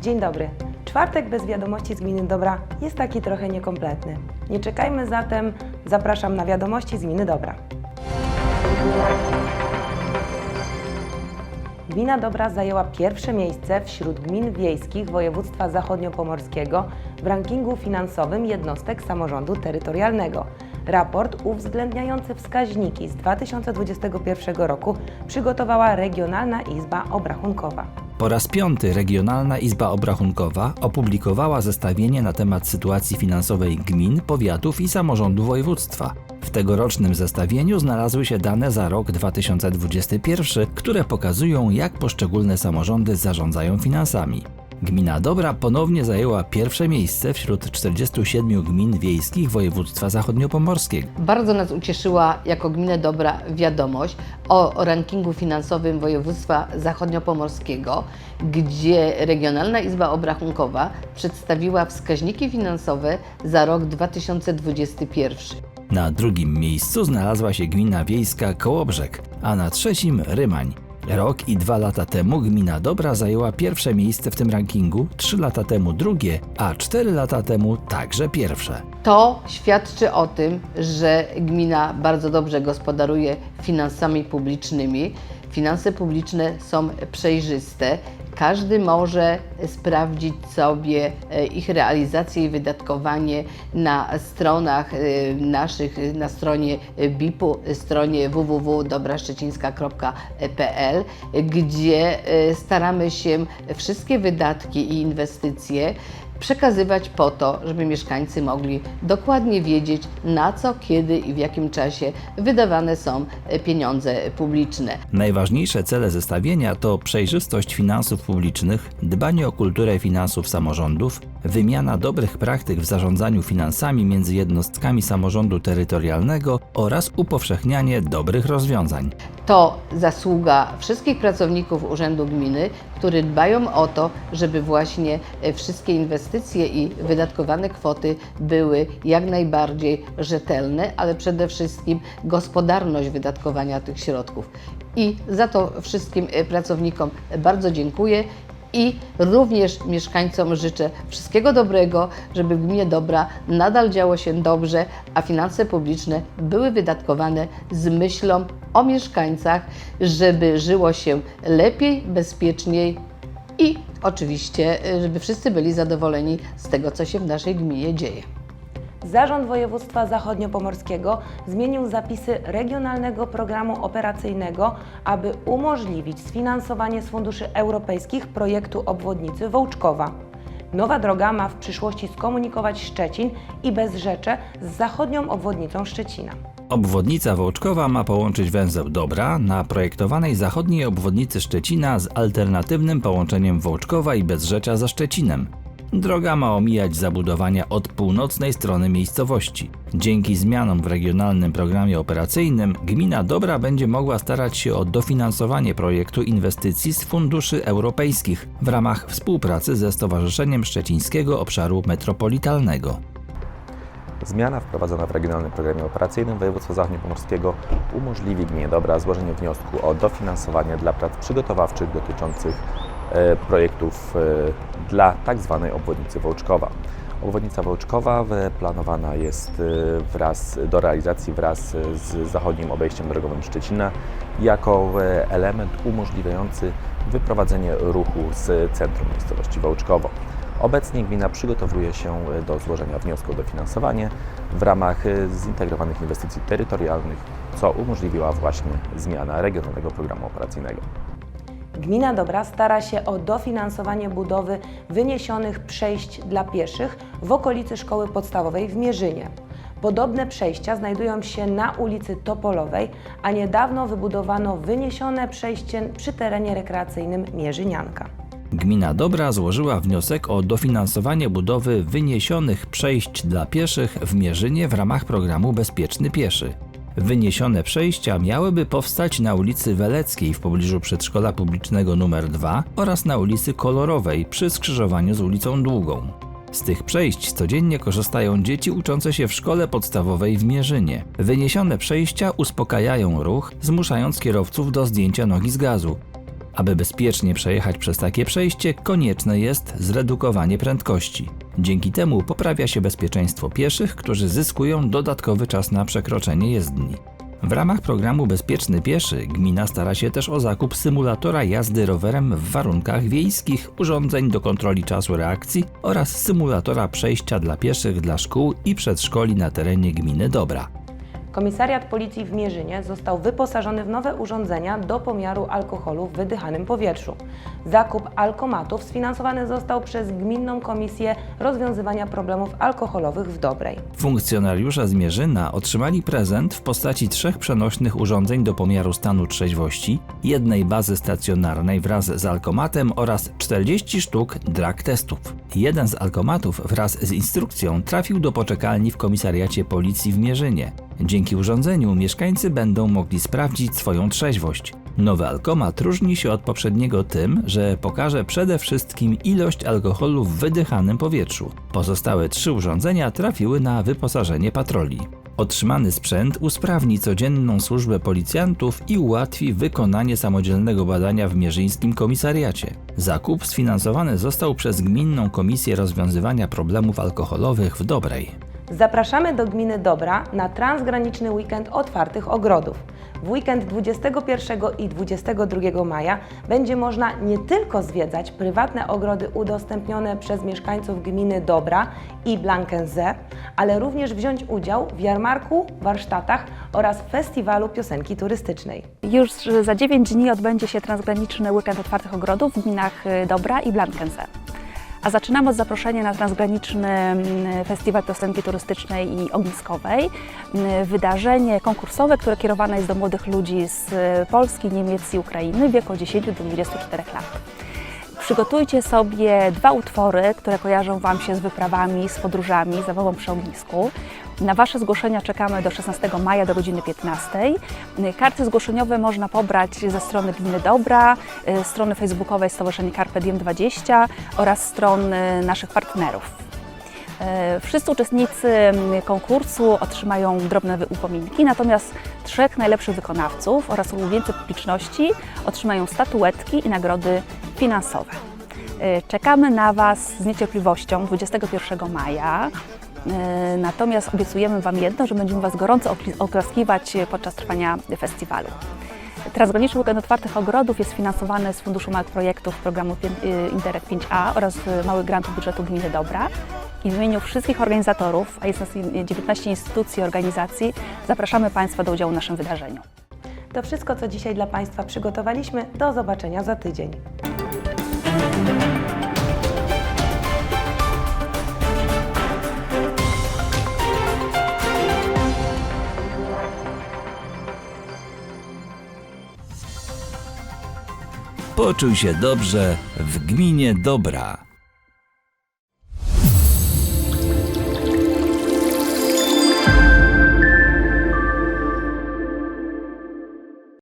Dzień dobry. Czwartek bez wiadomości z Gminy Dobra jest taki trochę niekompletny. Nie czekajmy zatem, zapraszam na wiadomości z Gminy Dobra. Gmina Dobra zajęła pierwsze miejsce wśród gmin wiejskich województwa zachodniopomorskiego w rankingu finansowym jednostek samorządu terytorialnego. Raport uwzględniający wskaźniki z 2021 roku przygotowała Regionalna Izba Obrachunkowa. Po raz piąty Regionalna Izba Obrachunkowa opublikowała zestawienie na temat sytuacji finansowej gmin, powiatów i samorządu województwa. W tegorocznym zestawieniu znalazły się dane za rok 2021, które pokazują, jak poszczególne samorządy zarządzają finansami. Gmina Dobra ponownie zajęła pierwsze miejsce wśród 47 gmin wiejskich województwa zachodniopomorskiego. Bardzo nas ucieszyła jako gminę Dobra wiadomość o rankingu finansowym województwa zachodniopomorskiego, gdzie Regionalna Izba Obrachunkowa przedstawiła wskaźniki finansowe za rok 2021. Na drugim miejscu znalazła się gmina wiejska Kołobrzeg, a na trzecim Rymań. Rok i dwa lata temu gmina Dobra zajęła pierwsze miejsce w tym rankingu, trzy lata temu drugie, a cztery lata temu także pierwsze. To świadczy o tym, że gmina bardzo dobrze gospodaruje finansami publicznymi. Finanse publiczne są przejrzyste. Każdy może sprawdzić sobie e, ich realizację i wydatkowanie na stronach e, naszych, na stronie BIP-u, stronie www.dobraszczecińska.pl, gdzie e, staramy się wszystkie wydatki i inwestycje przekazywać po to, żeby mieszkańcy mogli dokładnie wiedzieć, na co, kiedy i w jakim czasie wydawane są e, pieniądze publiczne. Najważniejsze cele zestawienia to przejrzystość finansów publicznych, dbanie o kulturę finansów samorządów, wymiana dobrych praktyk w zarządzaniu finansami między jednostkami samorządu terytorialnego oraz upowszechnianie dobrych rozwiązań. To zasługa wszystkich pracowników Urzędu Gminy, którzy dbają o to, żeby właśnie e, wszystkie inwestycje i wydatkowane kwoty były jak najbardziej rzetelne, ale przede wszystkim gospodarność wydatkowania tych środków. I za to wszystkim e, pracownikom bardzo dziękuję. I również mieszkańcom życzę wszystkiego dobrego, żeby w gminie Dobra nadal działo się dobrze, a finanse publiczne były wydatkowane z myślą o mieszkańcach, żeby żyło się lepiej, bezpieczniej i oczywiście, y, żeby wszyscy byli zadowoleni z tego, co się w naszej gminie dzieje. Zarząd Województwa Zachodniopomorskiego zmienił zapisy Regionalnego Programu Operacyjnego, aby umożliwić sfinansowanie z funduszy europejskich projektu obwodnicy Wołczkowa. Nowa droga ma w przyszłości skomunikować Szczecin i Bezrzecze z zachodnią obwodnicą Szczecina. Obwodnica Wołczkowa ma połączyć węzeł Dobra na projektowanej zachodniej obwodnicy Szczecina z alternatywnym połączeniem Wołczkowa i Bezrzecza za Szczecinem. Droga ma omijać zabudowania od północnej strony miejscowości. Dzięki zmianom w regionalnym programie operacyjnym gmina Dobra będzie mogła starać się o dofinansowanie projektu inwestycji z funduszy europejskich w ramach współpracy ze Stowarzyszeniem Szczecińskiego Obszaru Metropolitalnego. Zmiana wprowadzona w Regionalnym Programie Operacyjnym Województwa Zachodniopomorskiego umożliwi Gminie Dobra złożenie wniosku o dofinansowanie dla prac przygotowawczych dotyczących projektów e, dla tzw. obwodnicy Wołczkowa. Obwodnica Wołczkowa e, planowana jest e, wraz do realizacji wraz z zachodnim obejściem drogowym Szczecina jako e, element umożliwiający wyprowadzenie ruchu z centrum miejscowości Wołczkowo. Obecnie gmina przygotowuje się e, do złożenia wniosku o dofinansowanie w ramach e, zintegrowanych inwestycji terytorialnych, co umożliwiła właśnie zmiana Regionalnego Programu Operacyjnego. Gmina Dobra stara się o dofinansowanie budowy wyniesionych przejść dla pieszych w okolicy szkoły podstawowej w Mierzynie. Podobne przejścia znajdują się na ulicy Topolowej, a niedawno wybudowano wyniesione przejście przy terenie rekreacyjnym Mierzynianka. Gmina Dobra złożyła wniosek o dofinansowanie budowy wyniesionych przejść dla pieszych w Mierzynie w ramach programu Bezpieczny Pieszy. Wyniesione przejścia miałyby powstać na ulicy Weleckiej w pobliżu przedszkola publicznego nr 2 oraz na ulicy Kolorowej przy skrzyżowaniu z ulicą Długą. Z tych przejść codziennie korzystają dzieci uczące się w szkole podstawowej w Mierzynie. Wyniesione przejścia uspokajają ruch, zmuszając kierowców do zdjęcia nogi z gazu. Aby bezpiecznie przejechać przez takie przejście, konieczne jest zredukowanie prędkości. Dzięki temu poprawia się bezpieczeństwo pieszych, którzy zyskują dodatkowy czas na przekroczenie jezdni. W ramach programu Bezpieczny Pieszy gmina stara się też o zakup symulatora jazdy rowerem w warunkach wiejskich, urządzeń do kontroli czasu reakcji oraz symulatora przejścia dla pieszych dla szkół i przedszkoli na terenie gminy Dobra. Komisariat Policji w Mierzynie został wyposażony w nowe urządzenia do pomiaru alkoholu w wydychanym powietrzu. Zakup alkomatów sfinansowany został przez Gminną Komisję Rozwiązywania Problemów Alkoholowych w Dobrej. Funkcjonariusze z Mierzyna otrzymali prezent w postaci trzech przenośnych urządzeń do pomiaru stanu trzeźwości, jednej bazy stacjonarnej wraz z alkomatem oraz 40 sztuk drag testów. Jeden z alkomatów wraz z instrukcją trafił do poczekalni w komisariacie policji w Mierzynie. Dzięki urządzeniu mieszkańcy będą mogli sprawdzić swoją trzeźwość. Nowy alkomat różni się od poprzedniego tym, że pokaże przede wszystkim ilość alkoholu w wydychanym powietrzu. Pozostałe trzy urządzenia trafiły na wyposażenie patroli. Otrzymany sprzęt usprawni codzienną służbę policjantów i ułatwi wykonanie samodzielnego badania w mierzyńskim komisariacie. Zakup sfinansowany został przez Gminną Komisję Rozwiązywania Problemów Alkoholowych w Dobrej. Zapraszamy do gminy Dobra na transgraniczny weekend otwartych ogrodów. W weekend 21 i 22 maja będzie można nie tylko zwiedzać prywatne ogrody udostępnione przez mieszkańców gminy Dobra i Blankense, ale również wziąć udział w jarmarku, warsztatach oraz festiwalu piosenki turystycznej. Już za 9 dni odbędzie się transgraniczny weekend otwartych ogrodów w gminach y, Dobra i Blankense. A zaczynamy od zaproszenia na transgraniczny mm, festiwal piosenki turystycznej i ogniskowej. Mm, Wydarzenie konkursowe, które kierowane jest do młodych ludzi z y, Polski, Niemiec i Ukrainy w wieku od 10 do 24 lat. Przygotujcie sobie dwa utwory, które kojarzą Wam się z wyprawami, z podróżami, zabawą przy ognisku. Na Wasze zgłoszenia czekamy do 16 maja do godziny 15. Karty zgłoszeniowe można pobrać ze strony Gminy Dobra, y, strony facebookowej Stowarzyszenia Carpe Diem 20 oraz stron naszych partnerów. E, Wszyscy uczestnicy mm, konkursu otrzymają drobne upominki, natomiast trzech najlepszych wykonawców oraz ulubieńcy publiczności otrzymają statuetki i nagrody finansowe. E, Czekamy na Was z niecierpliwością 21 maja. E, Natomiast obiecujemy Wam jedno, że będziemy Was gorąco oklaskiwać podczas trwania festiwalu. Transgraniczny Weekend Otwartych Ogrodów jest finansowany z Funduszu Małych Projektów programu y, Interreg 5A oraz małych grantów budżetu Gminy Dobra. I w imieniu wszystkich organizatorów, a jest nas y, 19 instytucji i organizacji, zapraszamy Państwa do udziału w naszym wydarzeniu. To wszystko, co dzisiaj dla Państwa przygotowaliśmy. Do zobaczenia za tydzień. Poczuj się dobrze w gminie Dobra.